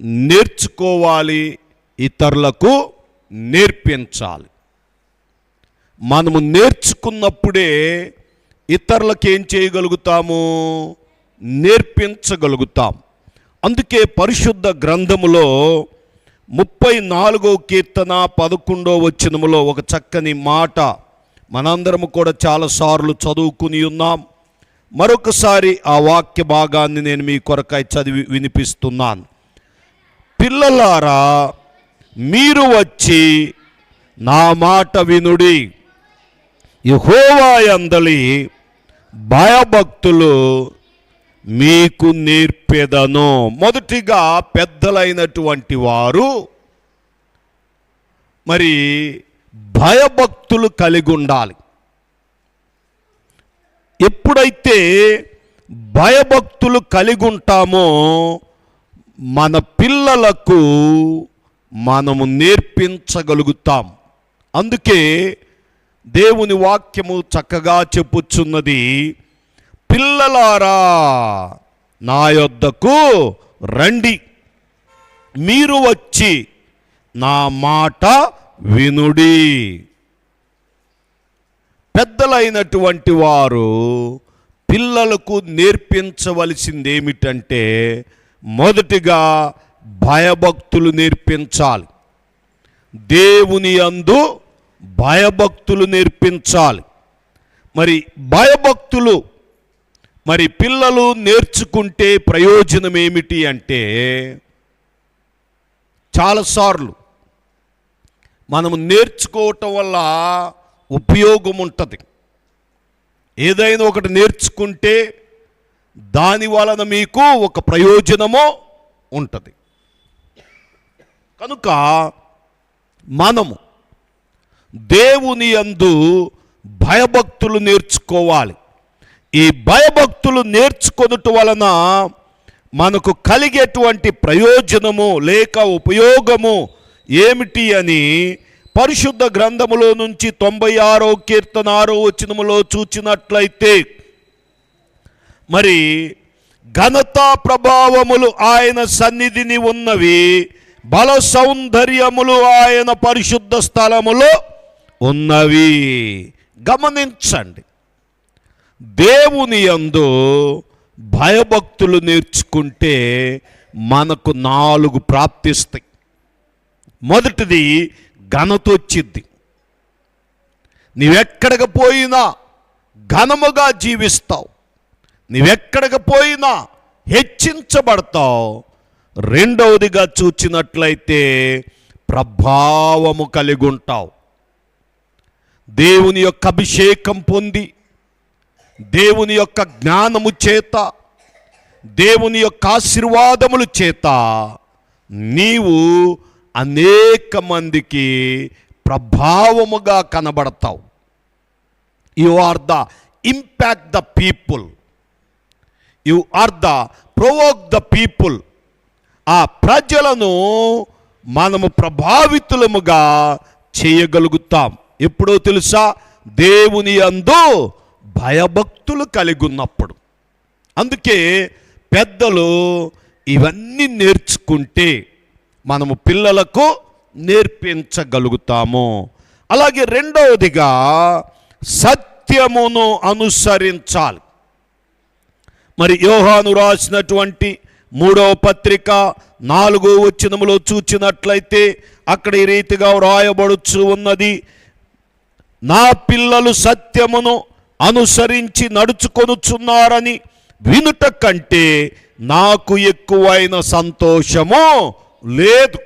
నేర్చుకోవాలి ఇతరులకు నేర్పించాలి. మనము నేర్చుకున్నప్పుడే ఇతరులకు ఏం చేయగలుగుతాము? నేర్పించగలుగుతాం. అందుకే పరిశుద్ధ గ్రంథములో ముప్పై నాలుగో కీర్తన పదకొండో వచనములో ఒక చక్కని మాట మనందరము కూడా చాలాసార్లు చదువుకుని ఉన్నాం. మరొకసారి ఆ వాక్య భాగాన్ని నేను మీ కొరకై చదివి వినిపిస్తున్నాను. పిల్లలారా మీరు వచ్చి నా మాట వినుడి. యహోవాయందలి భయభక్తులు మీకు నేర్పెదను. మొదటిగా పెద్దలైనటువంటి వారు మరి భయభక్తులు కలిగి ఉండాలి ఎప్పుడైతే భయభక్తులు కలిగి ఉంటామో మన పిల్లలకు మనము నేర్పించగలుగుతాం. అందుకే దేవుని వాక్యము చక్కగా చెప్పుచున్నది పిల్లలారా నా యొద్దకు రండి. మీరు వచ్చి నా మాట వినుడి. పెద్దలైనటువంటి వారు పిల్లలకు నేర్పించవలసిందేమిటంటే మొదటిగా భయభక్తులు నేర్పించాలి. దేవుని అందు భయభక్తులు నేర్పించాలి. మరి భయభక్తులు మరి పిల్లలు నేర్చుకుంటే ప్రయోజనం ఏమిటి అంటే చాలాసార్లు మనము నేర్చుకోవటం వల్ల ఉపయోగం ఉంటుంది. ఏదైనా ఒకటి నేర్చుకుంటే దాని వలన మీకు ఒక ప్రయోజనము ఉంటుంది. కనుక మనము దేవుని యందు భయభక్తులు నేర్చుకోవాలి. ఈ భయభక్తులు నేర్చుకొనుట వలన మనకు కలిగేటువంటి ప్రయోజనము లేక ఉపయోగము ఏమిటి అని పరిశుద్ధ గ్రంథములో నుంచి తొంభై ఆరో కీర్తన ఆరో వచనములో చూచినట్లయితే మరి ఘనత ప్రభావములు ఆయన సన్నిధిని ఉన్నవి బల సౌందర్యములు ఆయన పరిశుద్ధ స్థలములో ఉన్నవి. గమనించండి. దేవుని యందు భయభక్తులు నేర్చుకుంటే మనకు నాలుగు ప్రాప్తిస్తాయి మొదటిది ఘనత వచ్చింది. నీవెక్కడికి పోయినా ఘనముగా జీవిస్తావు. నీవెక్కడికి పోయినా హెచ్చించబడతావు. రెండవదిగా చూచినట్లయితే ప్రభావము కలిగి ఉంటావు దేవుని యొక్క అభిషేకం పొంది దేవుని యొక్క జ్ఞానము చేత దేవుని యొక్క ఆశీర్వాదములు చేత నీవు అనేక మందికి ప్రభావముగా కనబడతావు. You are the impact the people you are the provoke the people ఆ ప్రజలను మనము ప్రభావితులముగా చేయగలుగుతాం. ఎప్పుడో తెలుసా? దేవుని అందు భయభక్తులు కలిగి ఉన్నప్పుడు అందుకే పెద్దలు ఇవన్నీ నేర్చుకుంటే మనము పిల్లలకు నేర్పించగలుగుతాము. అలాగే రెండవదిగా సత్యమును అనుసరించాలి. మరి యోహాను రాసినటువంటి మూడవ పత్రిక నాలుగో వచనములో చూచినట్లయితే అక్కడ ఈ రీతిగా వ్రాయబడుచు ఉన్నది నా పిల్లలు సత్యమును అనుసరించి నడుచుకొనుచున్నారని వినుట కంటే నాకు ఎక్కువైన సంతోషము లేదు.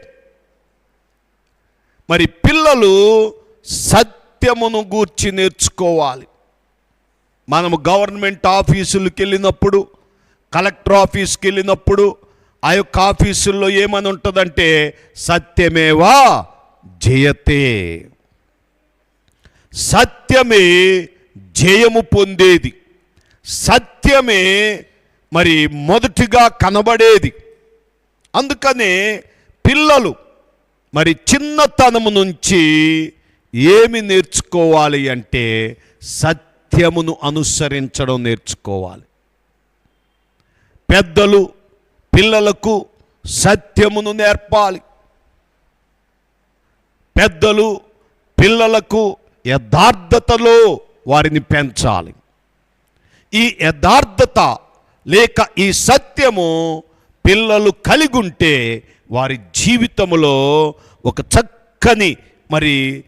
మరి పిల్లలు సత్యమును గూర్చి నేర్చుకోవాలి. మనము గవర్నమెంట్ ఆఫీసులకు వెళ్ళినప్పుడు కలెక్టర్ ఆఫీస్కి వెళ్ళినప్పుడు ఆ యొక్క ఆఫీసుల్లో ఏమని ఉంటుందంటే సత్యమేవా? జయతే. సత్యమే జయము పొందేది. సత్యమే మరి మొదటిగా కనబడేది. అందుకనే పిల్లలు మరి చిన్నతనము నుంచి ఏమి నేర్చుకోవాలి అంటే సత్యమును అనుసరించడం నేర్చుకోవాలి. పెద్దలు పిల్లలకు సత్యమును నేర్పాలి. పెద్దలు పిల్లలకు యథార్థతలో వారిని పెంచాలి. ఈ యథార్థత లేక ఈ సత్యము పిల్లలు కలిగి ఉంటే వారి జీవితములో ఒక చక్కని మరి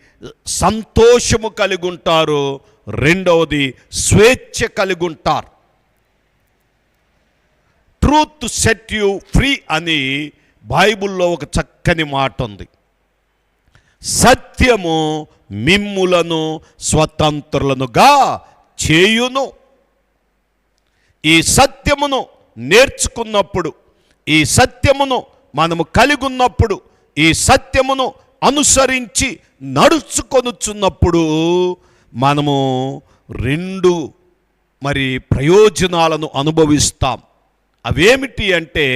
సంతోషము కలిగి ఉంటారు రెండవది స్వేచ్ఛ కలిగి ఉంటారు ట్రూత్ సెట్ యు ఫ్రీ అని బైబిల్లో ఒక చక్కని మాట ఉంది సత్యము మిమ్ములను స్వతంత్రులనుగా చేయును. ఈ సత్యమును నేర్చుకున్నప్పుడు ఈ సత్యమును మనము కలిగి ఉన్నప్పుడు ఈ సత్యమును అనుసరించి నడుచుకొనుచున్నప్పుడు మనము రెండు మరి ప్రయోజనాలను అనుభవిస్తాం. అవేమిటి అంటే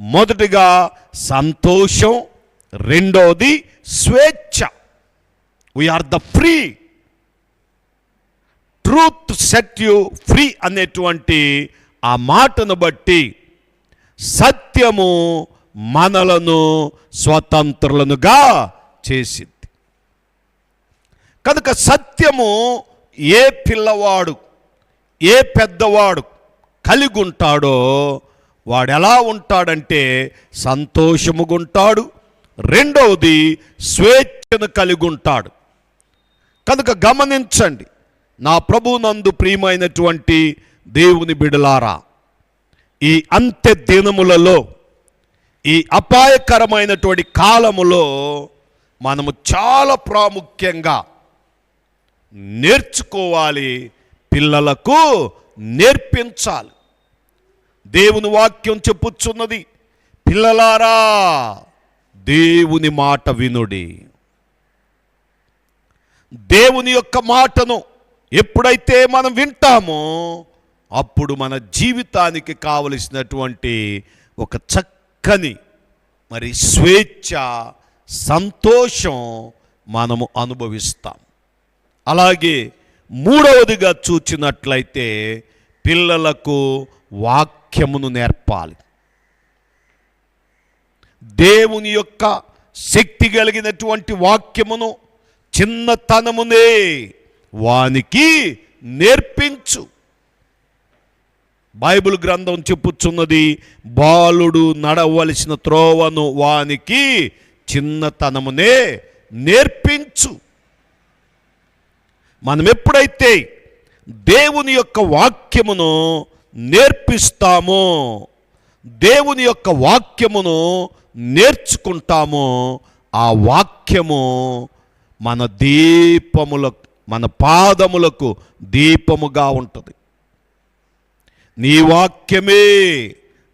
మొదటిగా సంతోషం రెండోది స్వేచ్ఛ. We are the free truth set you free అనేటువంటి ఆ మాటను బట్టి సత్యము మనలను స్వతంత్రులనుగా చేసింది. కనుక సత్యము ఏ పిల్లవాడు ఏ పెద్దవాడు కలిగి ఉంటాడో వాడు ఎలా ఉంటాడంటే సంతోషముగుంటాడు రెండవది స్వేచ్ఛను కలిగి ఉంటాడు కనుక గమనించండి నా ప్రభునందు ప్రియమైనటువంటి దేవుని బిడలారా ఈ అంత్య దినములలో ఈ అపాయకరమైనటువంటి కాలములో మనము చాలా ప్రాముఖ్యంగా నేర్చుకోవాలి. పిల్లలకు నేర్పించాలి. దేవుని వాక్యం చెప్పుచున్నది పిల్లలారా దేవుని మాట వినుడి. దేవుని యొక్క మాటను ఎప్పుడైతే మనం వింటామో అప్పుడు మన జీవితానికి కావలసినటువంటి ఒక చక్కని మరి స్వేచ్ఛ సంతోషం మనము అనుభవిస్తాం. అలాగే మూడవదిగా చూచినట్లయితే పిల్లలకు వాక్యమును నేర్పాలి. దేవుని యొక్క శక్తి కలిగినటువంటి వాక్యమును చిన్నతనమునే వానికి నేర్పించు. బైబిల్ గ్రంథం చెప్పుచున్నది బాలుడు నడవలసిన త్రోవను వానికి చిన్నతనమునే నేర్పించు. మనం ఎప్పుడైతే దేవుని యొక్క వాక్యమును నేర్పిస్తామో దేవుని యొక్క వాక్యమును నేర్చుకుంటామో ఆ వాక్యము మన దీపముల మన పాదములకు దీపముగా ఉంటుంది. నీ వాక్యమే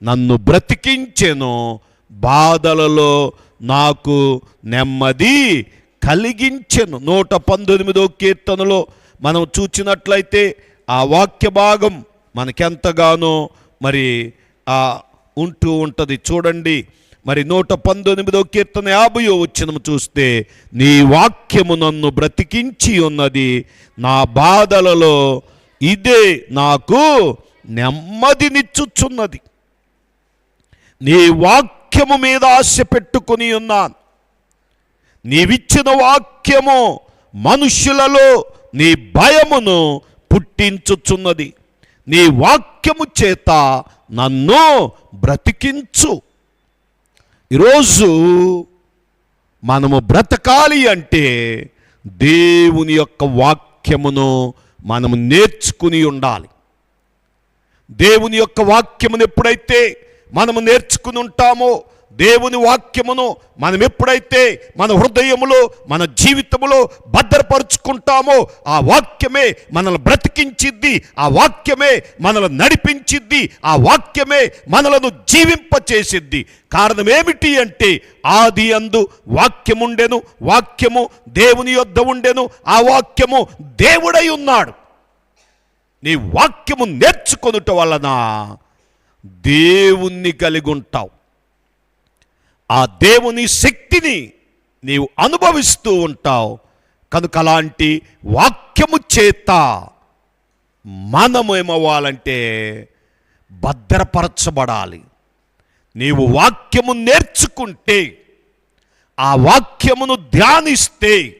నన్ను బ్రతికించెను బాధలలో నాకు నెమ్మది కలిగించెను. నూట పంతొమ్మిదో కీర్తనలో మనం చూచినట్లయితే ఆ వాక్య భాగం మనకెంతగానో మరి ఆ ఉంటూ ఉంటుంది. చూడండి మరి నూట పంతొమ్మిదో కీర్తన యాభయో వచ్చినము చూస్తే నీ వాక్యము నన్ను బ్రతికించి ఉన్నది నా బాధలలో ఇదే నాకు నెమ్మదినిచ్చుచున్నది నీ వాక్యము మీద ఆశ పెట్టుకుని ఉన్నాను. నీవిచ్చిన వాక్యము మనుష్యులలో నీ భయమును పుట్టించుచున్నది. నీ వాక్యము చేత నన్ను బ్రతికించు. ఈరోజు మనము బ్రతకాలి అంటే దేవుని యొక్క వాక్యమును మనము నేర్చుకుని ఉండాలి. దేవుని యొక్క వాక్యమును ఎప్పుడైతే మనము నేర్చుకుని ఉంటామో దేవుని వాక్యమును మనం ఎప్పుడైతే మన హృదయములో మన జీవితములో భద్రపరుచుకుంటామో ఆ వాక్యమే మనల్ని బ్రతికించిద్ది ఆ వాక్యమే మనల్ని నడిపించిద్ది ఆ వాక్యమే మనలను జీవింపచేసిద్ది. కారణం ఏమిటి అంటే ఆది అందు వాక్యముండెను వాక్యము దేవుని యొద్ద ఉండెను ఆ వాక్యము దేవుడై ఉన్నాడు. నీ వాక్యము నేర్చుకొనుట వలన దేవుణ్ణి కలిగి ఉంటావు ఆ దేవుని శక్తిని నీవు అనుభవిస్తూ ఉంటావు. కనుక అలాంటి వాక్యము చేత మనము ఏమవ్వాలంటే భద్రపరచబడాలి. నీవు వాక్యము నేర్చుకుంటే ఆ వాక్యమును ధ్యానిస్తే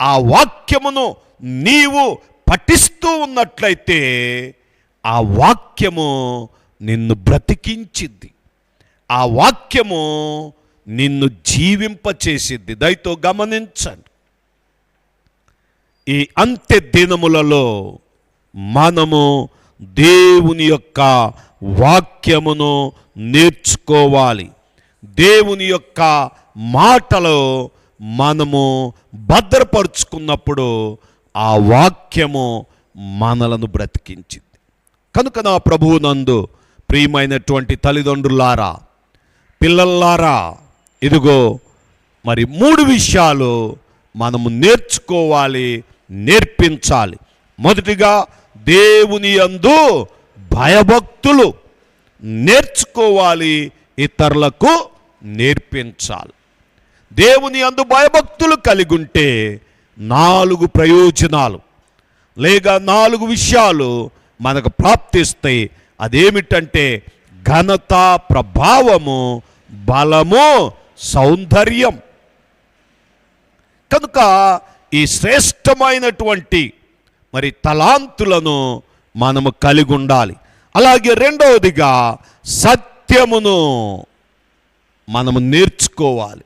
ఆ వాక్యమును నీవు పఠిస్తూ ఉన్నట్లయితే ఆ వాక్యము నిన్ను బ్రతికించింది ఆ వాక్యము నిన్ను జీవింపచేసిద్ది. దయతో గమనించండి. ఈ అంత్య దినములలో మనము దేవుని యొక్క వాక్యమును నేర్చుకోవాలి. దేవుని యొక్క మాటలో మనము భద్రపరుచుకున్నప్పుడు ఆ వాక్యము మనలను బ్రతికించింది కనుక నా ప్రభువునందు ప్రియమైనటువంటి తల్లిదండ్రులారా పిల్లల్లారా ఇదిగో మరి మూడు విషయాలు మనము నేర్చుకోవాలి నేర్పించాలి. మొదటిగా దేవుని యందు భయభక్తులు నేర్చుకోవాలి ఇతరులకు నేర్పించాలి. దేవుని అందు భయభక్తులు కలిగి ఉంటే నాలుగు ప్రయోజనాలు. లేక నాలుగు విషయాలు మనకు ప్రాప్తిస్తాయి. అదేమిటంటే ఘనత ప్రభావము బలము సౌందర్యం. కనుక ఈ శ్రేష్టమైనటువంటి మరి తలాంతులను మనము కలిగి ఉండాలి అలాగే రెండవదిగా సత్యమును మనము నేర్చుకోవాలి.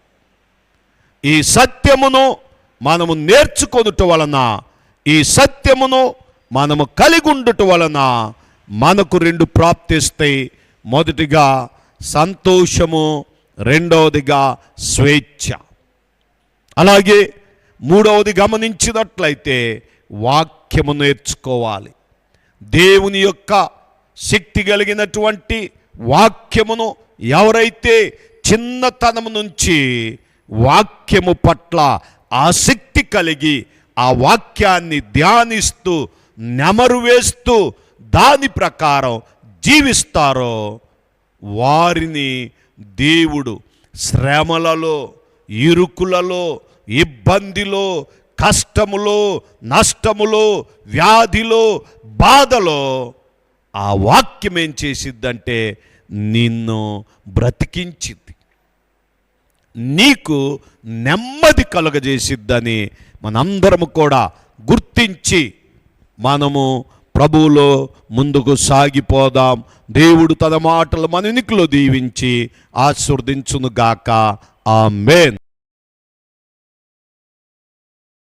ఈ సత్యమును మనము నేర్చుకొనుట వలన ఈ సత్యమును మనము కలిగి ఉండుట వలన మనకు రెండు ప్రాప్తిస్తాయి. మొదటిగా సంతోషము రెండవదిగా స్వేచ్ఛ. అలాగే మూడవది గమనించినట్లయితే వాక్యము నేర్చుకోవాలి. దేవుని యొక్క శక్తి కలిగినటువంటి వాక్యమును ఎవరైతే చిన్నతనము నుంచి వాక్యము పట్ల ఆసక్తి కలిగి ఆ వాక్యాన్ని ధ్యానిస్తూ నెమరు వేస్తూ దాని ప్రకారం జీవిస్తారో వారిని దేవుడు శ్రమలలో ఇరుకులలో ఇబ్బందిలో కష్టములో నష్టములో వ్యాధిలో బాధలో ఆ వాక్యం ఏం చేసిద్దంటే నిన్ను బ్రతికించింది. నీకు నెమ్మది కలుగజేసిద్దని మనందరము కూడా గుర్తించి మనము ప్రభువులో ముందుకు సాగిపోదాం. దేవుడు తన మాటలు మన ఎన్నికలో దీవించి ఆశీర్వదించునుగాక. ఆ మేన్